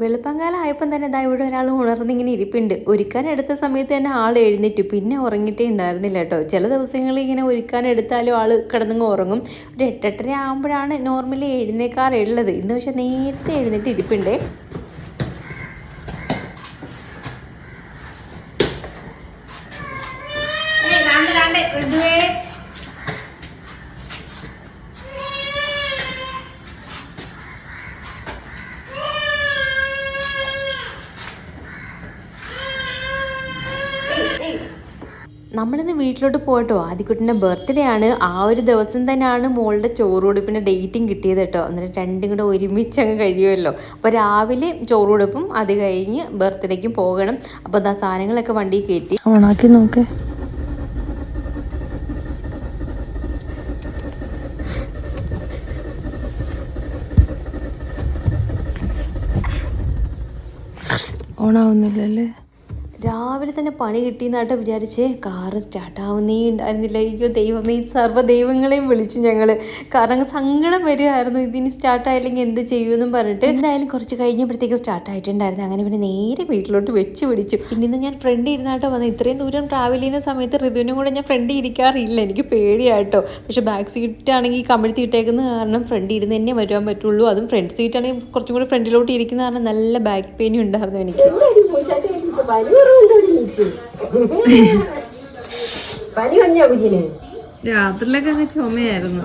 വെളുപ്പങ്കാലം ആയപ്പം തന്നെ ഇതാ ഇവിടെ ഒരാൾ ഉണർന്നിങ്ങനെ ഇരിപ്പുണ്ട്. ഒരുക്കാൻ എടുത്ത സമയത്ത് തന്നെ ആൾ എഴുന്നേറ്റു. പിന്നെ ഉറങ്ങിയിട്ടേ ഉണ്ടായിരുന്നില്ല കേട്ടോ. ചില ദിവസങ്ങളിൽ ഇങ്ങനെ ഒരുക്കാൻ എടുത്താലും ആൾ കിടന്നങ്ങ് ഉറങ്ങും. ഒരു എട്ടെട്ടര ആകുമ്പോഴാണ് നോർമലി എഴുന്നേക്കാറുള്ളത്. ഇന്ന് പക്ഷെ നേരത്തെ എഴുന്നേറ്റ് ഇരിപ്പുണ്ടേ. നമ്മളിന്ന് വീട്ടിലോട്ട് പോയിട്ടോ ആദ്യക്കുട്ടിന്റെ ബർത്ത്ഡേ ആണ്. ആ ഒരു ദിവസം തന്നെയാണ് മോളുടെ ചോറുകൊടുപ്പിന്റെ ഡേറ്റും കിട്ടിയത് കേട്ടോ. എന്നിട്ട് രണ്ടും കൂടെ ഒരുമിച്ച് അങ്ങ് കഴിയുമല്ലോ. അപ്പോൾ രാവിലെ ചോറുകൊടുപ്പും അത് കഴിഞ്ഞ് ബർത്ത്ഡേക്കും പോകണം. അപ്പോൾ എന്താ സാധനങ്ങളൊക്കെ വണ്ടി കയറ്റി. ഓണാക്കി നോക്ക്. ഓണാവുന്നില്ലല്ലേ? രാവിലെ തന്നെ പണി കിട്ടിയെന്നായിട്ട് വിചാരിച്ച്. കാറ് സ്റ്റാർട്ടാവുന്നേ ഉണ്ടായിരുന്നില്ല. അയ്യോ ദൈവമേ സർവ ദൈവങ്ങളെയും വിളിച്ചു ഞങ്ങൾ കാരണം സങ്കടം വരുമായിരുന്നു ഇതിന് സ്റ്റാർട്ടായില്ലെങ്കിൽ എന്ത് ചെയ്യുമെന്നും പറഞ്ഞിട്ട് എന്തായാലും കുറച്ച് കഴിഞ്ഞപ്പോഴത്തേക്ക് സ്റ്റാർട്ടായിട്ടുണ്ടായിരുന്നു അങ്ങനെ പിന്നെ നേരെ വീട്ടിലോട്ട് വെച്ച് പിടിച്ചു. പിന്നെ ഞാൻ ഫ്രണ്ട് ഇരുന്നാട്ടോ വന്നത് ഇത്രയും ദൂരം ട്രാവൽ ചെയ്യുന്ന സമയത്ത് ഋതുവിനും കൂടെ ഞാൻ ഫ്രണ്ട് ഇരിക്കാറില്ല. എനിക്ക് പേടിയായിട്ടോ പക്ഷെ ബാക്ക് സീറ്റാണെങ്കിൽ കമിഴ്ത്തി ഇട്ടേക്കുന്ന കാരണം ഫ്രണ്ട് ഇരുന്ന് തന്നെ വരുവാൻ പറ്റുള്ളൂ. അതും ഫ്രണ്ട് സീറ്റാണെങ്കിൽ കുറച്ചും കൂടി ഫ്രണ്ടിലോട്ട് ഇരിക്കുന്ന കാരണം നല്ല ബാക്ക് പെയിനും ഉണ്ടായിരുന്നു എനിക്ക്. പനി കുറവുണ്ടോടി നീച്ചു പനി വഞ്ഞാ കുഞ്ഞിന്. രാത്രിയിലൊക്കെ അങ്ങ് ചുമയായിരുന്നു.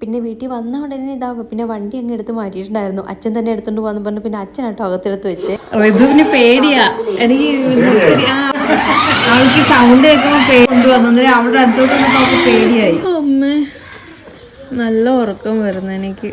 പിന്നെ വീട്ടിൽ വന്ന ഉടനെ ഇതാ പിന്നെ വണ്ടി അങ്ങ് എടുത്ത് മാറ്റിയിട്ടുണ്ടായിരുന്നു. അച്ഛൻ തന്നെ എടുത്തോണ്ട് പോകാന്ന് പറഞ്ഞു പിന്നെ അച്ഛൻ അച്ഛനാട്ടോ അകത്തെടുത്ത് വെച്ച്. പേടിയാ. എനിക്ക് അവൾക്ക് സൗണ്ട് കേൾക്കുമ്പോ പേടി വന്നു അവിടെ അടുത്തോട്ട് അവൾക്ക് പേടിയായി. അമ്മേ നല്ല ഉറക്കം വരുന്നു എനിക്ക്.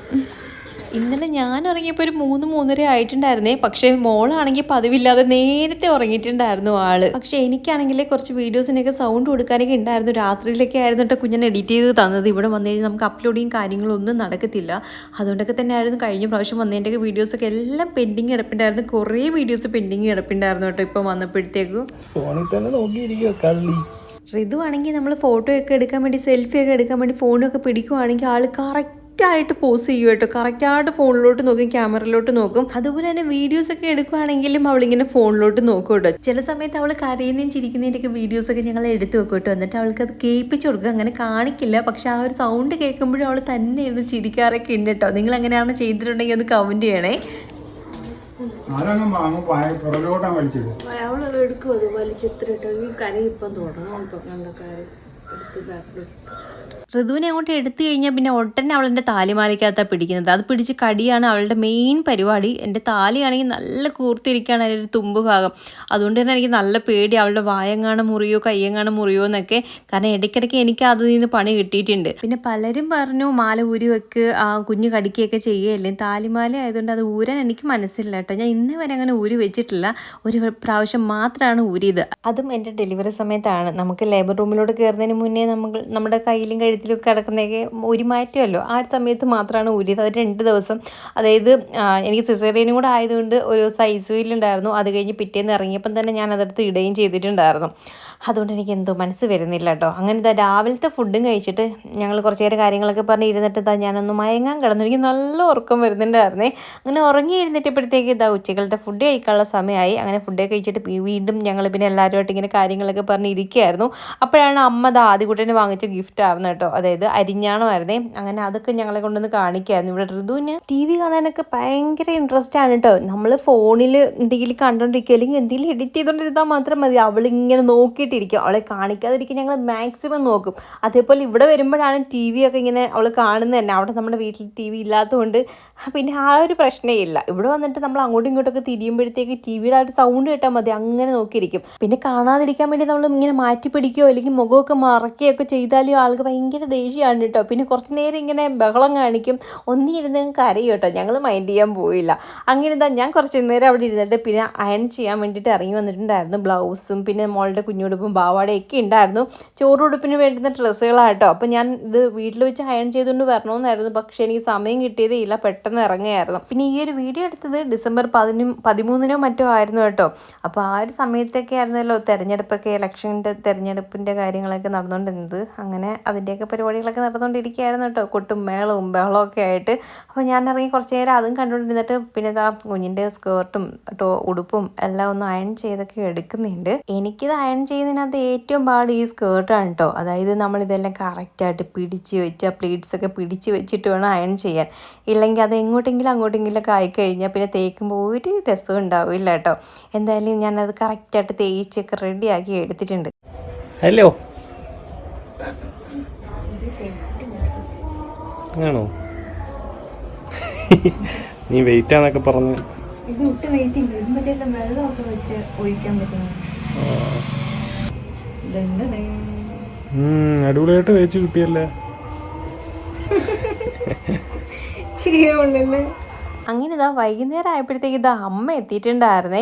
ഇന്നലെ ഞാൻ ഉറങ്ങിയപ്പോൾ ഒരു മൂന്ന് മൂന്നര ആയിട്ടുണ്ടായിരുന്നേ. പക്ഷേ മോളാണെങ്കിൽ പതിവില്ലാതെ നേരത്തെ ഉറങ്ങിയിട്ടുണ്ടായിരുന്നു ആൾ. പക്ഷേ എനിക്കാണെങ്കിൽ കുറച്ച് വീഡിയോസിനൊക്കെ സൗണ്ട് കൊടുക്കാനൊക്കെ ഉണ്ടായിരുന്നു. രാത്രിയിലൊക്കെ ആയിരുന്നു കേട്ടോ കുഞ്ഞിനെ എഡിറ്റ് ചെയ്ത് തന്നത്. ഇവിടെ വന്നു കഴിഞ്ഞാൽ നമുക്ക് അപ്ലോഡിങ് കാര്യങ്ങളൊന്നും നടക്കത്തില്ല. അതുകൊണ്ടൊക്കെ തന്നെ ആയിരുന്നു കഴിഞ്ഞ പ്രാവശ്യം വന്നതിന്റെയൊക്കെ വീഡിയോസൊക്കെ എല്ലാം പെൻഡിങ് കിടപ്പുണ്ടായിരുന്നു. കുറേ വീഡിയോസ് പെൻഡിങ് കിടപ്പുണ്ടായിരുന്നു കേട്ടോ ഇപ്പം വന്നപ്പോഴത്തേക്കും. ഫോണിൽ തന്നെ നോക്കിയിരിക്കുക കള്ളി. ഋതു ആണെങ്കിൽ നമ്മൾ ഫോട്ടോ ഒക്കെ എടുക്കാൻ വേണ്ടി സെൽഫി ഒക്കെ എടുക്കാൻ വേണ്ടി ഫോണൊക്കെ പിടിക്കുവാണെങ്കിൽ ആൾ കറക്റ്റ് ആയിട്ട് പോസ് ചെയ്യും കേട്ടോ കറക്റ്റായിട്ട് ഫോണിലോട്ട് നോക്കും ക്യാമറയിലോട്ട് നോക്കും. അതുപോലെ തന്നെ വീഡിയോസ് ഒക്കെ എടുക്കുവാണെങ്കിലും അവളിങ്ങനെ ഫോണിലോട്ട് നോക്കും കേട്ടോ ചില സമയത്ത് അവൾ കരയുന്നതും ചിരിക്കുന്നതിന്റെയൊക്കെ വീഡിയോസ് ഒക്കെ ഞങ്ങൾ എടുത്ത് വെക്കും കേട്ടോ എന്നിട്ട് അവൾക്ക് അത് കേൾപ്പിച്ചു കൊടുക്കുക അങ്ങനെ കാണിക്കില്ല. പക്ഷെ ആ ഒരു സൗണ്ട് കേൾക്കുമ്പോഴും അവൾ തന്നെ ഇരുന്ന് ചിരിക്കാറൊക്കെ ഉണ്ട് കേട്ടോ നിങ്ങൾ എങ്ങനെയാണ് ചെയ്തിട്ടുണ്ടെങ്കിൽ ഒന്ന് കമന്റ് ചെയ്യണേ. അവൾ എടുക്കും. അത് ഈ കരയിപ്പം തുടങ്ങും ഇപ്പം കണ്ട കാര്യം എടുത്ത് ബാക്കിലോട്ട്. ഋതുവിനെ അങ്ങോട്ട് എടുത്തു കഴിഞ്ഞാൽ പിന്നെ ഉടനെ അവൾ അവളെന്റെ താലിമാലയ്ക്കകത്താണ് പിടിക്കുന്നത്. അത് പിടിച്ച് കടിയാണ് അവളുടെ മെയിൻ പരിപാടി. എന്റെ താലിയാണെങ്കിൽ നല്ല കൂർത്തിരിക്കുകയാണ് അതിന്റെ ഒരു തുമ്പ് ഭാഗം. അതുകൊണ്ട് തന്നെ എനിക്ക് നല്ല പേടി അവളുടെ വായങ്ങാണ് മുറിയോ കയ്യങ്ങാണ് മുറിയോ എന്നൊക്കെ. കാരണം ഇടയ്ക്കിടയ്ക്ക് എനിക്ക് അതിൽ നിന്ന് പണി കിട്ടിയിട്ടുണ്ട്. പിന്നെ പലരും പറഞ്ഞു മാല ഊരി വെക്ക് ആ കുഞ്ഞ് കടിക്കുകയൊക്കെ ചെയ്യുകയല്ലേ താലിമാല ആയതുകൊണ്ട് അത് ഊരാൻ എനിക്ക് മനസ്സില്ല കേട്ടോ. ഞാൻ ഇന്നേ വരെ അങ്ങനെ ഊരി വെച്ചിട്ടില്ല. ഒരു പ്രാവശ്യം മാത്രമാണ് ഊരിയത്. അതും എന്റെ ഡെലിവറി സമയത്താണ്. നമുക്ക് ലേബർ റൂമിലോട്ട് കയറുന്നതിന് മുന്നേ നമ്മൾ നമ്മുടെ കയ്യിലും കഴുത്തിലും കിടക്കുന്നതൊക്കെ ഒരു മാറ്റുമല്ലോ. ആ ഒരു സമയത്ത് മാത്രമാണ് ഊരിയത്. അത് രണ്ട് ദിവസം. അതായത് എനിക്ക് സിസേറിയനും കൂടെ ആയതുകൊണ്ട് ഒരു സൈസ് വീലുണ്ടായിരുന്നു അത് കഴിഞ്ഞ് പിറ്റേന്ന് ഇറങ്ങിയപ്പം തന്നെ ഞാൻ അതെടുത്ത് ഇടുകയും ചെയ്തിട്ടുണ്ടായിരുന്നു. അതുകൊണ്ട് എനിക്ക് എന്തോ മനസ്സ് വരുന്നില്ല കേട്ടോ. അങ്ങനെ രാവിലത്തെ ഫുഡും കഴിച്ചിട്ട് ഞങ്ങൾ കുറച്ച് നേരം കാര്യങ്ങളൊക്കെ പറഞ്ഞ് ഇരുന്നിട്ട് ഇതാ ഞാനൊന്ന് മയങ്ങാൻ കിടന്നു. എനിക്ക് നല്ല ഉറക്കം വരുന്നുണ്ടായിരുന്നേ. അങ്ങനെ ഉറങ്ങി എഴുന്നേറ്റപ്പോഴത്തേക്ക് ഇതാ ഉച്ചകളത്തെ ഫുഡ് കഴിക്കാനുള്ള സമയമായി. അങ്ങനെ ഫുഡ് കഴിച്ചിട്ട് വീണ്ടും ഞങ്ങൾ പിന്നെ എല്ലാവരുമായിട്ട് ഇങ്ങനെ കാര്യങ്ങളൊക്കെ പറഞ്ഞ് ഇരിക്കുകയായിരുന്നു. അപ്പോഴാണ് അമ്മ ദാ ആദ്യകൂട്ടന് വാങ്ങിച്ച ഗിഫ്റ്റ് ആയിരുന്നു കേട്ടോ. അതായത് അരിഞ്ഞാണമായിരുന്നേ അങ്ങനെ അതൊക്കെ ഞങ്ങളെ കൊണ്ടൊന്ന് കാണിക്കായിരുന്നു. ഇവിടെ ഋതുവിന് ടി വി കാണാനൊക്കെ ഭയങ്കര ഇൻട്രസ്റ്റ് ആണ് കേട്ടോ നമ്മൾ ഫോണിൽ എന്തെങ്കിലും കണ്ടോണ്ടിരിക്കുക അല്ലെങ്കിൽ എന്തെങ്കിലും എഡിറ്റ് ചെയ്തുകൊണ്ടിരുന്നാൽ മാത്രം മതി. അവൾ ഇങ്ങനെ നോക്കിയിട്ടിരിക്കും അവളെ കാണിക്കാതിരിക്കും ഞങ്ങൾ മാക്സിമം നോക്കും. അതേപോലെ ഇവിടെ വരുമ്പോഴാണ് ടി വി ഒക്കെ ഇങ്ങനെ അവൾ കാണുന്നത് തന്നെ. അവിടെ നമ്മുടെ വീട്ടിൽ ടി വി ഇല്ലാത്തതുകൊണ്ട് പിന്നെ ആ ഒരു പ്രശ്നമേ ഇല്ല. ഇവിടെ വന്നിട്ട് നമ്മൾ അങ്ങോട്ടും ഇങ്ങോട്ടൊക്കെ തിരിയുമ്പോഴത്തേക്ക് ടി വിയുടെ ആ ഒരു സൗണ്ട് കേട്ടാൽ മതി. അങ്ങനെ നോക്കിയിരിക്കും. പിന്നെ കാണാതിരിക്കാൻ വേണ്ടി നമ്മൾ ഇങ്ങനെ മാറ്റി പിടിക്കുകയോ അല്ലെങ്കിൽ മുഖമൊക്കെ മറക്കുകയൊക്കെ ചെയ്താലും ആൾക്ക് ഭയങ്കര ദേഷ്യമാണ് കേട്ടോ. പിന്നെ കുറച്ച് നേരം ഇങ്ങനെ ബഹളം കാണിക്കും. ഒന്നിരുന്ന് കരയും കേട്ടോ. ഞങ്ങൾ മൈൻഡ് ചെയ്യാൻ പോയില്ല. അങ്ങനെ ഇതാ ഞാൻ കുറച്ച് നേരം അവിടെ ഇരുന്നിട്ട് പിന്നെ അയൺ ചെയ്യാൻ വേണ്ടിയിട്ട് ഇറങ്ങി വന്നിട്ടുണ്ടായിരുന്നു. ബ്ലൗസും പിന്നെ മോളുടെ കുഞ്ഞുടുപ്പും പാവാടയൊക്കെ ഉണ്ടായിരുന്നു. ചോറുടുപ്പിന് വേണ്ടുന്ന ഡ്രസ്സുകളാട്ടോ അപ്പോൾ ഞാൻ ഇത് വീട്ടിൽ വെച്ച് അയൺ ചെയ്തുകൊണ്ട് വരണമെന്നായിരുന്നു. പക്ഷേ എനിക്ക് സമയം കിട്ടിയതേ ഇല്ല. പെട്ടെന്ന് ഇറങ്ങുകയായിരുന്നു. പിന്നെ ഈ ഒരു വീഡിയോ എടുത്തത് ഡിസംബർ പതിനും പതിമൂന്നിനോ മറ്റോ ആയിരുന്നു കേട്ടോ. അപ്പോൾ ആ ഒരു സമയത്തൊക്കെ ആയിരുന്നല്ലോ തെരഞ്ഞെടുപ്പൊക്കെ ഇലക്ഷന്റെ തെരഞ്ഞെടുപ്പിന്റെ കാര്യങ്ങളൊക്കെ നടന്നുകൊണ്ടിരുന്നത്. അങ്ങനെ അതിന്റെയൊക്കെ പരിപാടികളൊക്കെ നടന്നുകൊണ്ടിരിക്കുകയായിരുന്നു കേട്ടോ. കൊട്ടും മേളവും ബഹളവും ഒക്കെ ആയിട്ട്. അപ്പോൾ ഞാൻ ഇറങ്ങി കുറച്ച് നേരം അതും കണ്ടുകൊണ്ടിരുന്നിട്ട് പിന്നെ ഇതാ കുഞ്ഞിന്റെ സ്കേർട്ടും ടോ ഉടുപ്പും എല്ലാം ഒന്ന് അയൺ ചെയ്തൊക്കെ എടുക്കുന്നുണ്ട്. എനിക്കിത് അയൺ ചെയ്യുന്നതിനകത്ത് ഏറ്റവും പാട് ഈ സ്കേർട്ടാണ് കേട്ടോ. അതായത് നമ്മളിതെല്ലാം കറക്റ്റായിട്ട് പിടിച്ച് വെച്ച് ആ പ്ലീറ്റ്സ് ഒക്കെ പിടിച്ച് വെച്ചിട്ട് വേണം അയൺ ചെയ്യാൻ. ഇല്ലെങ്കിൽ അത് എങ്ങോട്ടെങ്കിലും അങ്ങോട്ടെങ്കിലും ഒക്കെ ആയിക്കഴിഞ്ഞാൽ പിന്നെ തേക്കുമ്പോൾ ഒരു രസവും ഉണ്ടാവില്ല കേട്ടോ. എന്തായാലും ഞാനത് കറക്റ്റായിട്ട് തേച്ചൊക്കെ റെഡിയാക്കി എടുത്തിട്ടുണ്ട്. ഹലോ ആണോ? നീ വെയിറ്റ് ആണെന്നൊക്കെ പറഞ്ഞ്. ഇത് ഒട്ടും വെയിറ്റ് ഇല്ല. ഇത് മറ്റേ വെള്ളമൊക്കെ വെച്ച് ഒഴിക്കാൻ അടിപൊളിയായിട്ട് തേച്ച് കിട്ടിയല്ലേ? അങ്ങനെ ഇതാ വൈകുന്നേരം ആയപ്പോഴത്തേക്ക് ഇതാ അമ്മ എത്തിയിട്ടുണ്ടായിരുന്നേ.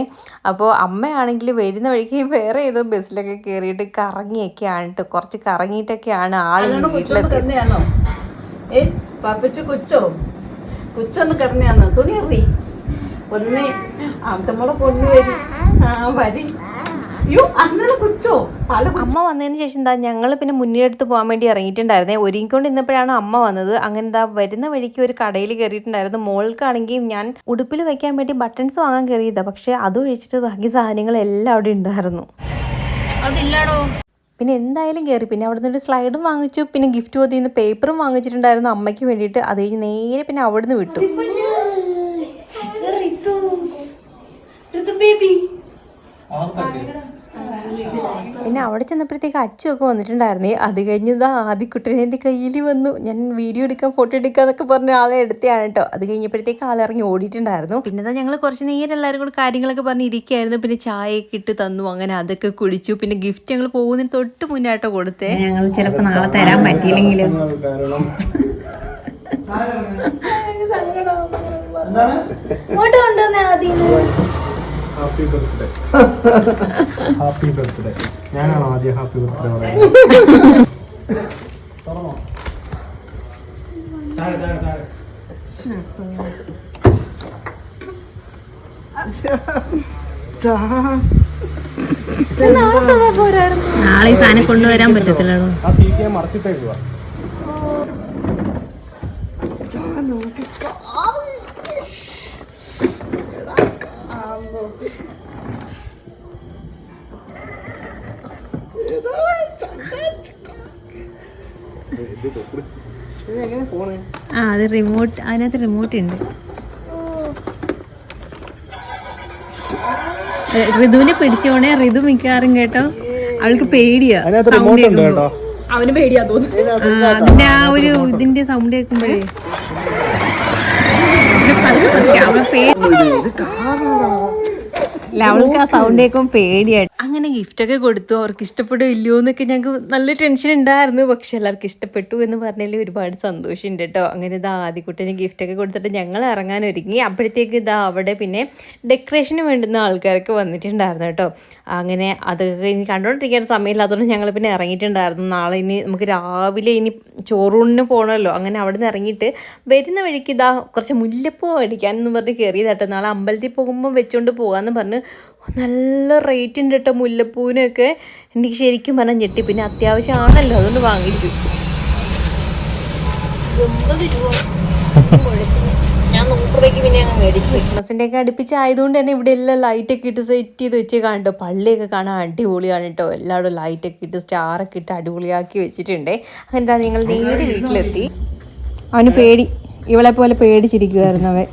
അപ്പോൾ അമ്മയാണെങ്കിൽ വരുന്ന വഴിക്ക് വേറെ ഏതോ ബസ്സിലൊക്കെ കയറിയിട്ട് കറങ്ങിയൊക്കെയാണ് കേട്ടോ കുറച്ച് കറങ്ങിയിട്ടൊക്കെയാണ് ആൾ കൊച്ചൊന്ന് വീട്ടിലെത്തി. ഏ പാപ്പച്ചു കൊച്ചോ? കൊച്ചൊന്ന് കറന്നെയാണോ തുണി എറി ഒന്നേ ആ കൊണ്ടുവരി കൊണ്ടു ആ വരി. യോ അന്നലെ കൊച്ചോ? അമ്മ വന്നതിന് ശേഷം എന്താ ഞങ്ങൾ പിന്നെ മുന്നിലെടുത്ത് പോകാൻ വേണ്ടി ഇറങ്ങിയിട്ടുണ്ടായിരുന്നേ. ഒരുങ്ങിക്കൊണ്ട് ഇന്നപ്പോഴാണ് അമ്മ വന്നത്. അങ്ങനെ എന്താ വരുന്ന വഴിക്ക് ഒരു കടയിൽ കയറിയിട്ടുണ്ടായിരുന്നു. മോൾക്കാണെങ്കിൽ ഞാൻ ഉടുപ്പിൽ വെക്കാൻ വേണ്ടി ബട്ടൺസ് വാങ്ങാൻ കയറിയതാ. പക്ഷെ അത് ഒഴിച്ചിട്ട് ബാക്കി സാധനങ്ങൾ എല്ലാം അവിടെ ഉണ്ടായിരുന്നു. അതില്ലാടോ? പിന്നെ എന്തായാലും കയറി പിന്നെ അവിടെ നിന്ന് സ്ലൈഡും വാങ്ങിച്ചു. പിന്നെ ഗിഫ്റ്റ് പോയി നിന്ന് പേപ്പറും വാങ്ങിച്ചിട്ടുണ്ടായിരുന്നു അമ്മയ്ക്ക് വേണ്ടിയിട്ട്. അത് കഴിഞ്ഞ് നേരെ പിന്നെ അവിടെ നിന്ന് വിട്ടു പിന്നെ അവിടെ ചെന്നപ്പോഴത്തേക്ക് അച്ചുമൊക്കെ വന്നിട്ടുണ്ടായിരുന്നേ. അത് കഴിഞ്ഞ് ഇതാ ആദ്യക്കുട്ടൻ എന്റെ കയ്യിൽ വന്നു. ഞാൻ വീഡിയോ എടുക്കാം ഫോട്ടോ എടുക്കാം എന്നൊക്കെ പറഞ്ഞ ആളെ എടുത്തതാണ് കേട്ടോ. അത് കഴിഞ്ഞപ്പോഴത്തേക്ക് ആളിറങ്ങി ഓടിയിട്ടുണ്ടായിരുന്നു. പിന്നെ ഞങ്ങൾ കുറച്ച് നേരം എല്ലാവരും കൂടെ കാര്യങ്ങളൊക്കെ പറഞ്ഞ് ഇരിക്കുകയായിരുന്നു പിന്നെ ചായയൊക്കെ ഇട്ട് തന്നു. അങ്ങനെ അതൊക്കെ കുടിച്ചു. പിന്നെ ഗിഫ്റ്റ് ഞങ്ങൾ പോകുന്നതിന് തൊട്ട് മുന്നായിട്ടോ കൊടുത്തേ. ഞങ്ങൾ ചിലപ്പോൾ നാളെ തരാൻ പറ്റിയില്ലെങ്കിലും? കാരണം ഇങ്ങോട്ട് കൊണ്ടുവന്നേ ആദ്യം. ഹാപ്പി ബർത്ത്ഡേ ഹാപ്പി ബർത്ത്ഡേ ഞാനാണ് ആദ്യം ഹാപ്പി ബർത്ത്ഡേ നാളെ ഈ സാധനം കൊണ്ടുവരാൻ പറ്റത്തില്ലല്ലോ ആ ആ അത് റിമോട്ട് അതിനകത്ത് റിമോട്ട് ഉണ്ട്. ഋതുവിനെ പിടിച്ചോണേ ഋതു മിക്കാറും കേട്ടോ അവൾക്ക് പേടിയാ സൗണ്ട് കേൾക്കുമ്പോ. കേട്ടോ. അവന് പേടിയാ തോന്നുന്നു. അതിന്റെ ആ ഒരു ഇതിന്റെ സൗണ്ട് കേൾക്കുമ്പോഴേ. അവളെ പേടി അവൾക്ക് ആ സൗണ്ട് കേൾക്കുമ്പോൾ പേടിയായിട്ട് അങ്ങനെ ഗിഫ്റ്റ് ഒക്കെ കൊടുത്തു. അവർക്ക് ഇഷ്ടപ്പെടും ഇല്ലയോ എന്നൊക്കെ ഞങ്ങൾക്ക് നല്ല ടെൻഷൻ ഉണ്ടായിരുന്നു. പക്ഷെ എല്ലാവർക്കും ഇഷ്ടപ്പെട്ടു എന്ന് പറഞ്ഞതിൽ ഒരുപാട് സന്തോഷമുണ്ട് കേട്ടോ. അങ്ങനെ ഇതാ ആദ്യക്കുട്ടന് ഗിഫ്റ്റ് ഒക്കെ കൊടുത്തിട്ട് ഞങ്ങൾ ഇറങ്ങാൻ ഒരുങ്ങി. അപ്പോഴത്തേക്ക് ഇതാ അവിടെ പിന്നെ ഡെക്കറേഷന് വേണ്ടുന്ന ആൾക്കാരൊക്കെ വന്നിട്ടുണ്ടായിരുന്നു കേട്ടോ. അങ്ങനെ അത് ഇനി കണ്ടുകൊണ്ടിരിക്കാൻ സമയമില്ലാത്തതുകൊണ്ട് ഞങ്ങൾ പിന്നെ ഇറങ്ങിയിട്ടുണ്ടായിരുന്നു. നാളെ ഇനി നമുക്ക് രാവിലെ ഇനി ചോറൂണിന് പോകണമല്ലോ അങ്ങനെ അവിടെ നിന്ന് ഇറങ്ങിയിട്ട് വരുന്ന വഴിക്ക് ഇതാ കുറച്ച് മുല്ലപ്പൂ അടിക്കാനെന്ന് പറഞ്ഞ് കയറിയതാട്ടോ നാളെ അമ്പലത്തിൽ പോകുമ്പോൾ വെച്ചുകൊണ്ട് പോകാമെന്ന് പറഞ്ഞ് നല്ല റേറ്റ് ഉണ്ട് കേട്ടോ മുല്ലപ്പൂവിനൊക്കെ. എനിക്ക് ശരിക്കും പറഞ്ഞാൽ ഞെട്ടി. പിന്നെ അത്യാവശ്യമാണല്ലോ അതുകൊണ്ട് വാങ്ങിച്ചു. ഞാൻ നൂറ് രൂപയ്ക്ക് പിന്നെ മേടിച്ചു. ക്രിസ്മസിന്റെ ഒക്കെ അടുപ്പിച്ച് ആയതുകൊണ്ട് തന്നെ ഇവിടെ എല്ലാം ലൈറ്റൊക്കെ ഇട്ട് സെറ്റ് ചെയ്ത് വെച്ച് കാണട്ടോ പള്ളിയൊക്കെ കാണാൻ അടിപൊളിയാണ് കേട്ടോ എല്ലാവരും ലൈറ്റൊക്കെ ഇട്ട് സ്റ്റാറൊക്കെ ഇട്ട് അടിപൊളിയാക്കി വെച്ചിട്ടുണ്ട്. അങ്ങനെന്താ നിങ്ങൾ നേരെ വീട്ടിലെത്തി. അവന് പേടി. ഇവളെ പോലെ പേടിച്ചിരിക്കുമായിരുന്നു അവൻ.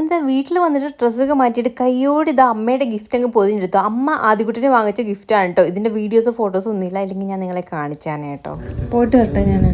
എന്താ വീട്ടിൽ വന്നിട്ട് ഡ്രസ്സൊക്കെ മാറ്റിയിട്ട് കയ്യോട് ഇത് അമ്മയുടെ ഗിഫ്റ്റ് അങ്ങ് പൊതിഞ്ഞെടുത്തു അമ്മ ആദ്യകുട്ടിനെ വാങ്ങിച്ച ഗിഫ്റ്റാണ് കേട്ടോ ഇതിന്റെ വീഡിയോസോ ഒന്നും ഒന്നുമില്ല. അല്ലെങ്കിൽ ഞാൻ നിങ്ങളെ കാണിച്ചാനേ കേട്ടോ പോയിട്ട് കേട്ടോ ഞാൻ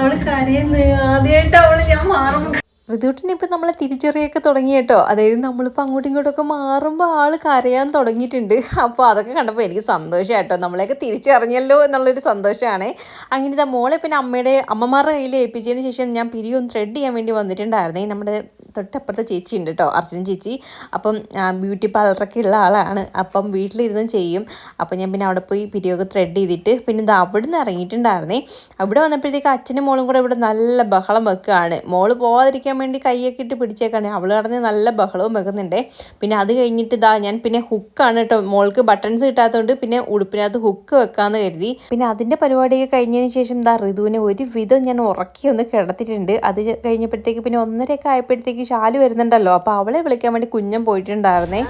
അവൾ കരയുന്നു ആദ്യമായിട്ട് അവൾ ഞാൻ മാറുമ്പോ ഋതുട്ടിനെ ഇപ്പം നമ്മളെ തിരിച്ചറിയൊക്കെ തുടങ്ങി കേട്ടോ. അതായത് നമ്മളിപ്പോൾ അങ്ങോട്ടും ഇങ്ങോട്ടൊക്കെ മാറുമ്പോൾ ആൾ കരയാൻ തുടങ്ങിയിട്ടുണ്ട്. അപ്പോൾ അതൊക്കെ കണ്ടപ്പോൾ എനിക്ക് സന്തോഷം കേട്ടോ. നമ്മളെയൊക്കെ തിരിച്ചറിഞ്ഞല്ലോ എന്നുള്ളൊരു സന്തോഷമാണ് അങ്ങനെ ഇതാ മോളെ പിന്നെ അമ്മയുടെ അമ്മമാരുടെ കയ്യിൽ ഏൽപ്പിച്ചതിന് ശേഷം ഞാൻ പിരിയൊന്ന് ത്രെഡ് ചെയ്യാൻ വേണ്ടി വന്നിട്ടുണ്ടായിരുന്നേ. നമ്മുടെ തൊട്ടപ്പുറത്തെ ചേച്ചി ഉണ്ട് കേട്ടോ അർച്ചന ചേച്ചി. അപ്പം ബ്യൂട്ടി പാർലറൊക്കെ ഉള്ള ആളാണ്. അപ്പം വീട്ടിലിരുന്ന് ചെയ്യും. അപ്പം ഞാൻ പിന്നെ അവിടെ പോയി പിരിയൊക്കെ ത്രെഡ് ചെയ്തിട്ട് പിന്നെ ഇത് അവിടെ നിന്ന് ഇറങ്ങിയിട്ടുണ്ടായിരുന്നേ. അവിടെ വന്നപ്പോഴത്തേക്ക് അച്ഛനും മോളും കൂടെ ഇവിടെ നല്ല ബഹളം വെക്കുകയാണ്. മോൾ പോകാതിരിക്കാൻ വേണ്ടി കൈയൊക്കെ ഇട്ട് പിടിച്ചേക്കാണ്. അവൾ കടന്ന് നല്ല ബഹളവും വെക്കുന്നുണ്ട് പിന്നെ അത് കഴിഞ്ഞിട്ട് ഇതാ ഞാൻ പിന്നെ ഹുക്കാണ് കേട്ടോ മോൾക്ക് ബട്ടൺസ് കിട്ടാത്തതുകൊണ്ട് പിന്നെ ഉടുപ്പിനകത്ത് ഹുക്ക് വെക്കാമെന്ന് കരുതി. പിന്നെ അതിന്റെ പരിപാടിയൊക്കെ കഴിഞ്ഞതിന് ശേഷം ഇതാ ഋതുവിനെ ഒരു വിധം ഞാൻ ഉറക്കി ഒന്ന് കിടത്തിയിട്ടുണ്ട്. അത് കഴിഞ്ഞപ്പോഴത്തേക്ക് പിന്നെ ഒന്നരയൊക്കെ ആയപ്പോഴത്തേക്ക് ഷാൽ വരുന്നുണ്ടല്ലോ. അപ്പോൾ അവളെ വിളിക്കാൻ വേണ്ടി കുഞ്ഞൻ പോയിട്ടുണ്ടായിരുന്നേ.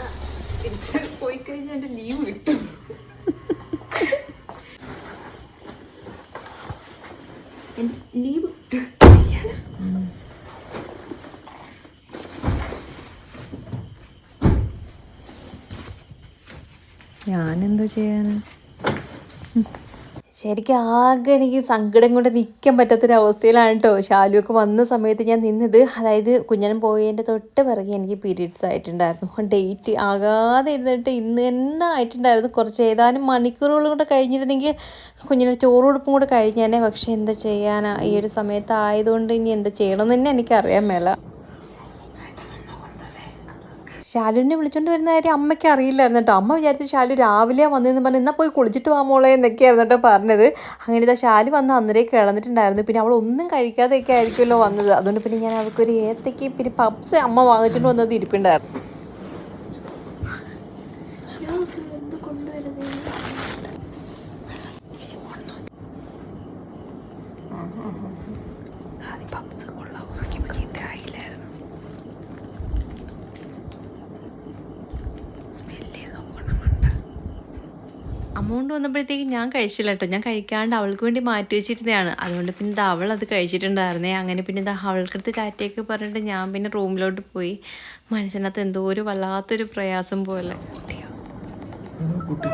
പോയി ലീവ് ഞാനെന്തോ ചെയ്യാന്? ശരിക്കും ആകെ എനിക്ക് സങ്കടം കൊണ്ട് നിൽക്കാൻ പറ്റാത്തൊരവസ്ഥയിലാണ് കേട്ടോ ശാലുവൊക്കെ വന്ന സമയത്ത് ഞാൻ നിന്നത്. അതായത് കുഞ്ഞനും പോയതിന്റെ തൊട്ട് പിറകെ എനിക്ക് പീരീഡ്സ് ആയിട്ടുണ്ടായിരുന്നു. ഡേറ്റ് ആകാതെ ഇരുന്നിട്ട് ഇന്ന് തന്നെ ആയിട്ടുണ്ടായിരുന്നു. കുറച്ച് ഏതാനും മണിക്കൂറുകളും കൂടെ കഴിഞ്ഞിരുന്നെങ്കിൽ കുഞ്ഞിന് ചോറുകൊടുപ്പും കൂടെ കഴിഞ്ഞേനെ. പക്ഷേ എന്താ ചെയ്യാനാ? ഈ ഒരു സമയത്ത് ആയതുകൊണ്ട് ഇനി എന്താ ചെയ്യണമെന്ന് തന്നെ എനിക്കറിയാൻ മേല. ശാലുവിനെ വിളിച്ചോണ്ട് വരുന്ന കാര്യം അമ്മയ്ക്ക് അറിയില്ലായിരുന്നു കേട്ടോ അമ്മ വിചാരിച്ച് ശാലു രാവിലെ വന്നതെന്ന് പറഞ്ഞ് എന്നാൽ പോയി കുളിച്ചിട്ട് വാ മോളെ എന്നൊക്കെയായിരുന്നു കേട്ടോ പറഞ്ഞത്. അങ്ങനെ ഇതാ ശാലു വന്ന് അന്നേരം കിടന്നിട്ടുണ്ടായിരുന്നു. പിന്നെ അവൾ ഒന്നും കഴിക്കാതെയൊക്കെ ആയിരിക്കുമല്ലോ വന്നത്. അതുകൊണ്ട് പിന്നെ ഞാൻ അവൾക്കൊരു ഏത്തയ്ക്ക് പിന്നെ പപ്സ് അമ്മ വാങ്ങിച്ചിട്ട് വന്നത് ഇരിപ്പുണ്ടായിരുന്നു. അമൗണ്ട് വന്നപ്പോഴത്തേക്കും ഞാൻ കഴിച്ചില്ല കേട്ടോ ഞാൻ കഴിക്കാണ്ട് അവൾക്ക് വേണ്ടി മാറ്റി വെച്ചിരുന്നതാണ്. അതുകൊണ്ട് പിന്നെ ഇത് അവൾ അത് കഴിച്ചിട്ടുണ്ടായിരുന്നേ. അങ്ങനെ പിന്നെ ഇത് അവൾക്കടുത്ത് ടാറ്റയൊക്കെ പറഞ്ഞിട്ട് ഞാൻ പിന്നെ റൂമിലോട്ട് പോയി. മനസ്സിനകത്ത് എന്തോ ഒരു വല്ലാത്തൊരു പ്രയാസം പോലെ. കുട്ടി.